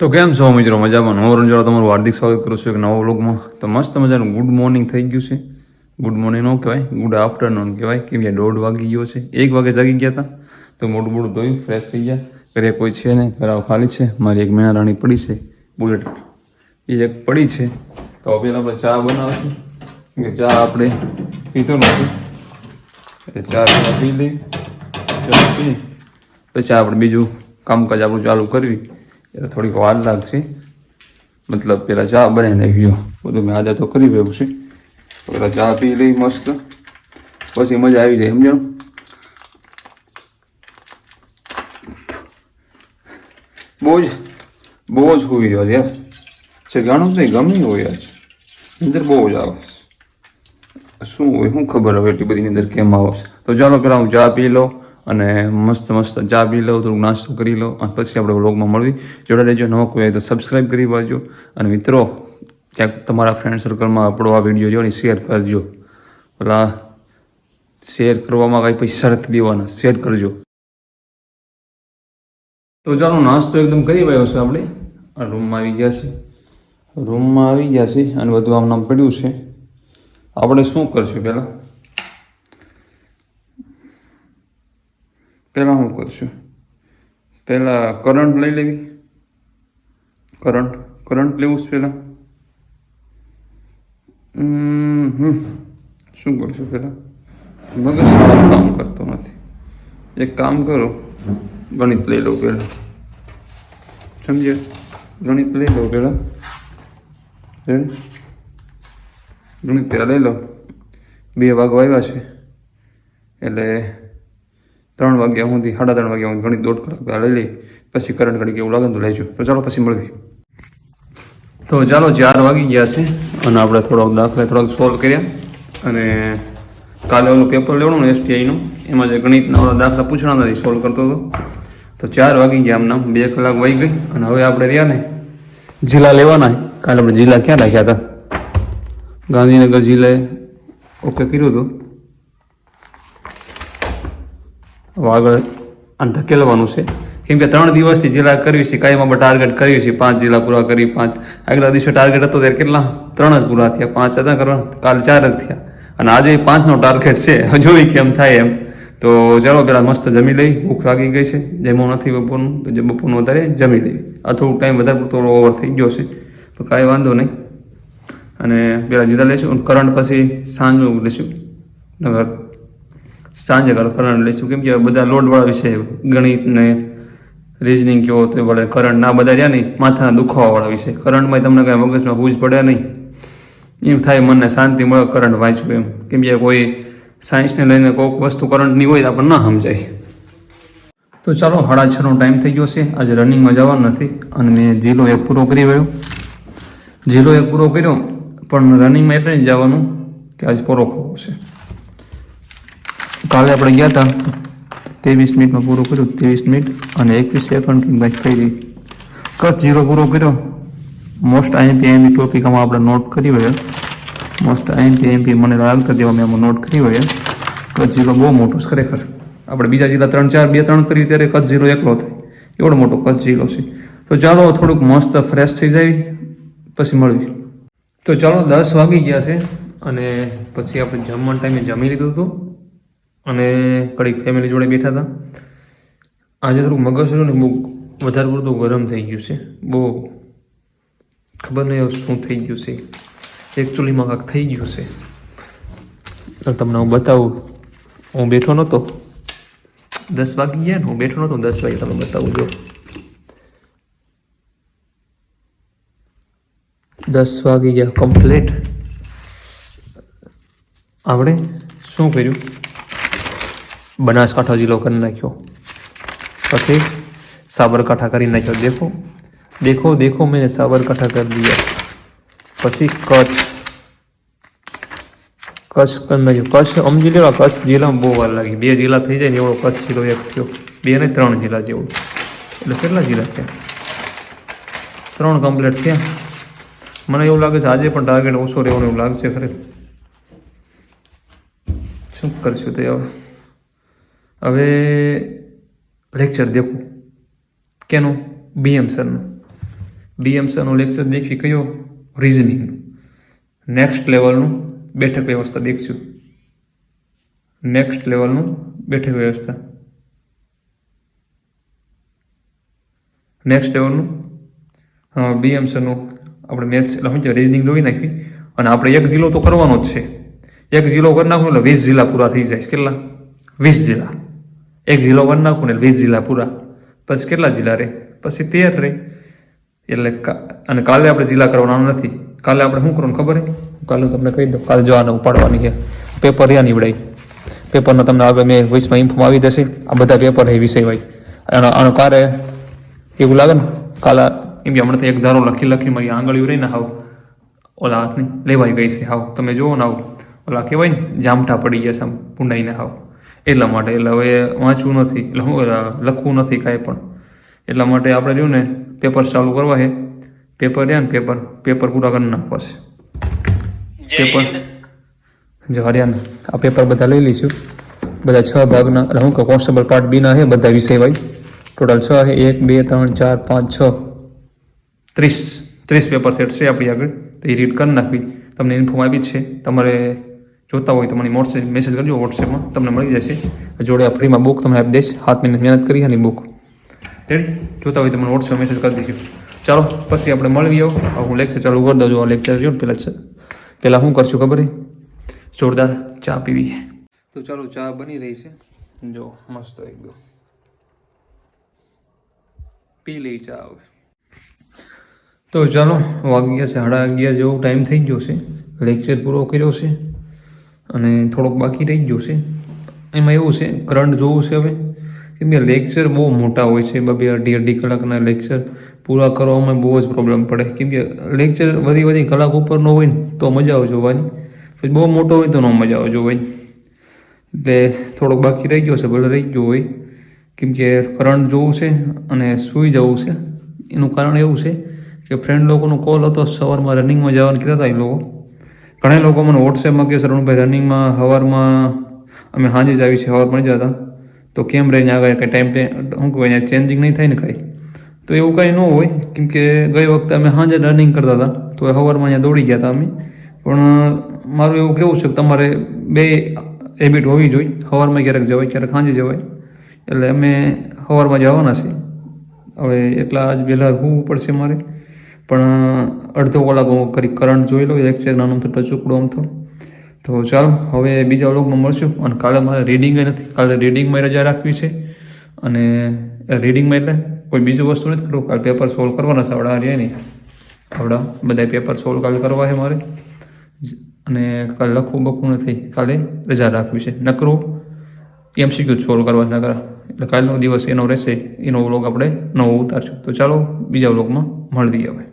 તો કેમ છો મિત્રો? મજામાં? હું રંજોડા તમારું હાર્દિક સ્વાગત કરું છું એક નવા વ્લોગમાં. તો મસ્ત મજાનું ગુડ મોર્નિંગ થઈ ગયું છે. ગુડ મોર્નિંગ ન કહેવાય ગુડ આફ્ટરનૂન કહેવાય કે દોઢ વાગી ગયો છે. એક વાગે જાગી ગયા હતા તો મોટું મોટું ધોયું ફ્રેશ થઈ ગયા. ઘરે કોઈ છે નહીં ઘરાવ ખાલી છે. મારી એક મહિના રાણી પડી છે બુલેટ એ એક પડી છે. તો પહેલાં આપણે ચા બનાવીશું. કે ચા આપણે પીતો નથી. ચા પી લઈ ચા પી પછી આપણે બીજું કામકાજ આપણું ચાલુ કરવી. એટલે થોડીક વાર લાગશે. મતલબ પેલા ચા બનાવીને ગયો બધું મેં આજે તો કરી ગયું છે. પેલા ચા પી લઈ મસ્ત. પછી મજા આવી જાય સમજણ બહુ જ બહુ જ હોવી રહ્યો યાર છે ઘણું નહીં ગમે હોય યાર અંદર બહુ જ આવે શું હોય, શું ખબર હવે એટલી બધી અંદર કેમ આવે તો ચાલો પેલા હું ચા પી લઉં. અને મસ્ત મસ્ત ચા પી લો, થોડુંક નાસ્તો કરી લો, અને પછી આપણે વ્લોગમાં મળવી. જોડા રહેજો, નવો કોઈ તો સબસ્ક્રાઈબ કરી પાજો અને મિત્રો, ક્યાંક તમારા ફ્રેન્ડ સર્કલમાં આપણો આ વીડિયો જો શેર કરજો. પેલા શેર કરવામાં કાંઈ પૈસા નથી દેવાના શેર કરજો. તો ચાલો, નાસ્તો એકદમ કરી રહ્યો છે આપણે. રૂમમાં આવી ગયા છે. રૂમમાં આવી ગયા છે, અને બધું આમ નામ પડ્યું છે. આપણે શું કરશું પહેલાં? પહેલાં શું કરશું? પહેલાં કરંટ લઈ લેવી. કરંટ કરંટ લેવું છે પહેલાં? શું કરશું પહેલાં? મગજ સારું કામ કરતો નથી. એક કામ કરો, ગણિત લઈ લઉં પહેલાં. સમજ્યા? ગણિત લઈ લઉં પહેલાં? ગણિત પહેલાં લઈ લો. બે વાગો આવ્યા છે. એટલે ત્રણ વાગ્યા સુધી, સાડા ત્રણ વાગ્યા સુધી ઘણી દોઢ કલાક લઈ લઈ, પછી કરંટ ઘડી એવું લાગે તો લેજો. તો ચાલો પછી મળવી તો ચાલો, ચાર વાગી ગયા છે અને આપણે થોડોક દાખલા થોડાક સોલ્વ કર્યા. અને કાલે ઓલું પેપર લેવાનું ને એસટીઆઈનું એમાં જે ગણિતના ઓલા દાખલા પૂછવાના નથી સોલ્વ કરતો હતો. તો ચાર વાગી ગયા આમના, બે કલાક વાગી ગઈ અને હવે આપણે રહ્યા ને જિલ્લા લેવાના. કાલે આપણે જિલ્લા ક્યાં રાખ્યા હતા? ગાંધીનગર જિલ્લાએ ઓકે કર્યું હતું હવે આગળ ધકેલવાનું છે. કેમ કે ત્રણ દિવસથી જિલ્લા કરવી છે કાયમાં ટાર્ગેટ કર્યું છે, પાંચ જિલ્લા પૂરા કરી, પાંચ. આગલા દિવસે ટાર્ગેટ હતો ત્યારે કેટલા? ત્રણ જ પૂરા થયા, પાંચ હતા કરવા કાલ ચાર જ થયા. અને આજે પાંચનો ટાર્ગેટ છે. હજુ કેમ થાય એમ. તો ચાલો પેલા મસ્ત જમી લઈ, ભૂખ લાગી ગઈ છે. જમવું નથી બપોરનું, તો જે બપોરનું વધારે જમી લઈ આ થોડુંક ટાઈમ વધારે થોડો ઓવર થઈ ગયો છે. તો કાંઈ વાંધો નહીં. અને પેલા જીરા અને કરંટ પછી સાંજનું લેશું. નગર. સાંજે કરો કરંટ લઈશું. કેમ કે બધા લોડવાળા વિષય ગણિત ને રિઝનિંગ કેવો તો વળે કરંટ ના બધા રહ્યા નહીં માથાના દુખાવાવાળા વિષય કરંટમાં તમને કાંઈ મગજમાં ભૂજ પડે નહીં. એમ થાય મનને શાંતિ મળે કરંટ વાંચવું એમ. કેમ કે કોઈ સાયન્સને લઈને કોઈક વસ્તુ કરંટની હોય તો આપણને ના સમજાય. તો ચાલો સાડા છનો ટાઈમ થઈ ગયો છે. આજે રનિંગમાં જવાનું નથી. અને મેં જીલો એક પૂરો કરી રહ્યો. જીલો એક પૂરો કર્યો, પણ રનિંગમાં એટલે જ જવાનું કે આજ પૂરો કરવો છે કાલે આપણે ગયા હતા ત્રેવીસ મિનિટમાં પૂરું કર્યું, ત્રેવીસ મિનિટ અને એકવીસ સેકન્ડ કે બાઈક થઈ ગઈ. કચ્છ જીરો પૂરો કર્યો? મોસ્ટ આઈએમપી એમપી ટોપિક આમાં આપણે નોટ કરી હોય. મોસ્ટ આઈએમપી એમપી મને લાગતા તેવા મેં આમાં નોટ કરી હોય. કચ્છ જીરો બહુ મોટો છે ખરેખર. આપણે બીજા જિલ્લા ત્રણ, ચાર, બે, ત્રણ કરી ત્યારે કચ્છ જીરો એકલો થાય. એવડો મોટો કચ્છ જિલ્લો છે. તો ચાલો થોડુંક મસ્ત ફ્રેશ થઈ જાય, પછી મળવી તો ચાલો દસ વાગી ગયા છે અને પછી આપણે જમવાના ટાઈમે જમી લીધું હતું. અને કડીક ફેમિલી જોડે બેઠા હતા આજે થોડું મગજ રહ્યું ને બહુ વધારે પડતું ગરમ થઈ ગયું છે. બહુ ખબર નહીં શું થઈ ગયું છે. એકચ્યુઅલીમાં કાંઈક થઈ ગયું છે. તમને હું બતાવું, હું બેઠો નહોતો. દસ વાગી ગયા ને હું બેઠો નહોતો, દસ વાગે તમને બતાવું, જો. દસ વાગી ગયા કમ્પ્લીટ આપણે શું કર્યું? બનાસકાંઠા જિલ્લો કરી નાખ્યો. પછી સાબરકાંઠા કરી નાખ્યો. દેખો દેખો દેખો મેં સાબરકાંઠા કરી દીધા. પછી કચ્છ. કચ્છ કરી નાખ્યો. કચ્છ, સમજી લેવા, કચ્છ જિલ્લામાં બહુ વાર લાગી. બે જિલ્લા થઈ જાય ને એવો કચ્છ જિલ્લો એક થયો. બે ને ત્રણ જિલ્લા જેવો. એટલે કેટલા જિલ્લા થયા? ત્રણ કમ્પ્લીટ થયા. મને એવું લાગે છે આજે પણ ટાર્ગેટ ઓછો રહેવાનું એવું લાગશે ખરે. શું કરશું તે હવે? હવે લેક્ચર દેખું. કેનું? બીએમ સરનું બીએમસીનું લેક્ચર દેખવી કયો? રિઝનિંગનું નેક્સ્ટ લેવલનું બેઠક વ્યવસ્થા દેખશું. નેક્સ્ટ લેવલનું બેઠક વ્યવસ્થા. નેક્સ્ટ લેવલનું બીએમસીનું આપણે મેથ્સ એટલે શું રિઝનિંગ દોઈ નાખવી. અને આપણે એક જિલ્લો તો કરવાનો જ છે. એક જિલ્લો કરી નાખું એટલે વીસ જિલ્લા પૂરા થઈ જાય. કેટલા? વીસ જિલ્લા. એક જિલ્લો વન નાખું ને વીસ જિલ્લા પૂરા. પછી કેટલા જિલ્લા રહે પછી તેર રહે એટલે અને કાલે આપણે જિલ્લા કરવાના નથી. કાલે આપણે શું કરવાનું ખબર છે કાલે તમને કહી દઉં. કાલે જવાને ઉપાડવાની છે. પેપર રહ્યા નીવડાય પેપરનો તમને આગળ મેં વોઇસમાં ઇન્ફોર્મ આવી જશે. આ બધા પેપર એ વિષય હોય. અને આનો કારે એવું લાગે ને, કાલે એમ કે હમણાં એક ધારો લખી લખી મારી આંગળીઓ રહી ને હાવ. ઓલા હાથની લેવાઈ ગઈ છે હાવ. તમે જુઓ ને આવું. ઓલા કહેવાય ને, જામઠા પડી ગયા છે આમ, ભૂંડાઈને હાવ. એટલા માટે એટલે હવે વાંચવું નથી એટલે લખવું નથી કાંઈ પણ. એટલા માટે આપણે રહ્યું ને પેપર ચાલુ કરવા છે પેપર રહ્યા ને પેપર પેપર પૂરા કરી નાખવા છે પેપર. જવા રહ્યા ને આ પેપર બધા લઈ લઈશું. બધા છ ભાગના એટલે હું કે કોન્સ્ટેબલ પાર્ટ બીના છે બધા વિષય વાય ટોટલ છ છે એક બે ત્રણ ચાર પાંચ છ. ત્રીસ ત્રીસ પેપર સેટ છે આપણી આગળ. તો એ રીડ કરી નાખવી. તમને ઇન્ફોર્મ આપી જ છે. તમારે જોતા હોય તો મને વોટ્સએપ મેસેજ કરજો વોટ્સએપમાં તમને મળી જશે. જોડે ફ્રીમાં બુક તમને આપી દઈશ. હાથ મહિને મહેનત કરી અને બુક રેડી જોતા હોય તો મને વોટ્સએપ મેસેજ કરી દેજો. ચાલો, પછી આપણે મળવી આવો. હું લેક્ચર ચાલુ કરી દઉં છું. આ લેક્ચર જો પહેલાં પહેલાં શું કરશું ખબર જોરદાર ચા પીવી. તો ચાલો, ચા બની રહી છે. જો, મસ્ત એકદમ. પી લઈ ચા હવે. તો ચાલો, વાગી ગયા છે સાડા અગિયાર જેવો ટાઈમ થઈ ગયો છે. લેક્ચર પૂરો કર્યો છે. અને થોડોક બાકી રહી ગયો છે. એમાં એવું છે કરંટ જોવું છે હવે. કે લેક્ચર બહુ મોટા હોય છે બબે અઢી અઢી કલાકના લેક્ચર પૂરા કરવામાં બહુ જ પ્રોબ્લેમ પડે. કેમ કે લેક્ચર વધી વધી કલાક ઉપરનો હોય ને, તો મજા આવે જોવાની. પછી બહુ મોટો હોય તો ન મજા આવે જોવાની. એટલે થોડોક બાકી રહી ગયો છે, ભલે રહી ગયો હોય. કેમ કે કરંટ જોવું છે અને સૂઈ જવું છે. એનું કારણ એવું છે કે ફ્રેન્ડ લોકોનો કોલ હતો, સવારમાં રનિંગમાં જવાનું કહેતા હતા એ લોકો. ઘણા લોકો મને વોટ્સએપમાં કે સરવણભાઈ રનિંગમાં સવારમાં અમે સાંજે જ આવી છે સવારમાં જ હતા તો કેમ રહીને આગળ? કંઈ ટાઈમ શું કહેવાય ચેન્જિંગ નહીં થાય ને કાંઈ? તો એવું કાંઈ ન હોય, કેમ કે ગઈ વખતે અમે સાંજે રનિંગ કરતા હતા. તો સવારમાં અહીંયા દોડી ગયા હતા અમે. પણ, મારું એવું કેવું છે કે તમારે બે હેબિટ હોવી જોઈએ. સવારમાં ક્યારેક જવાય, ક્યારેક સાંજે જવાય. એટલે અમે સવારમાં જવાના છીએ. હવે એટલા જ વહેલા હોવું પડશે મારે. પણ અડધો કલાક હું કરી કરંટ જોઈ લઉં, એક છે નાનું થોડો ટચુકડો આમ તો તો ચાલો, હવે બીજા વ્લોગમાં મળશું, અને કાલે મારે રીડિંગ નથી. કાલે રીડિંગમાં રજા રાખવી છે. અને રીડિંગમાં એટલે કોઈ બીજું વસ્તુ નથી કરવું. કાલે પેપર સોલ્વ કરવાના છે, આવડા રહે નહીં. આવડા, બધા પેપર સોલ્વ કાલે કરવા છે મારે. અને કાલે લખવું બખવું નથી. કાલે રજા રાખવી છે. નકરું એમસીક્યુ જ સોલ્વ કરવા, નકર એટલે કાલનો દિવસ એનો રહેશે. એનો વ્લોગ આપણે નવો ઉતારશું. તો ચાલો, બીજા વ્લોગમાં મળીએ હવે.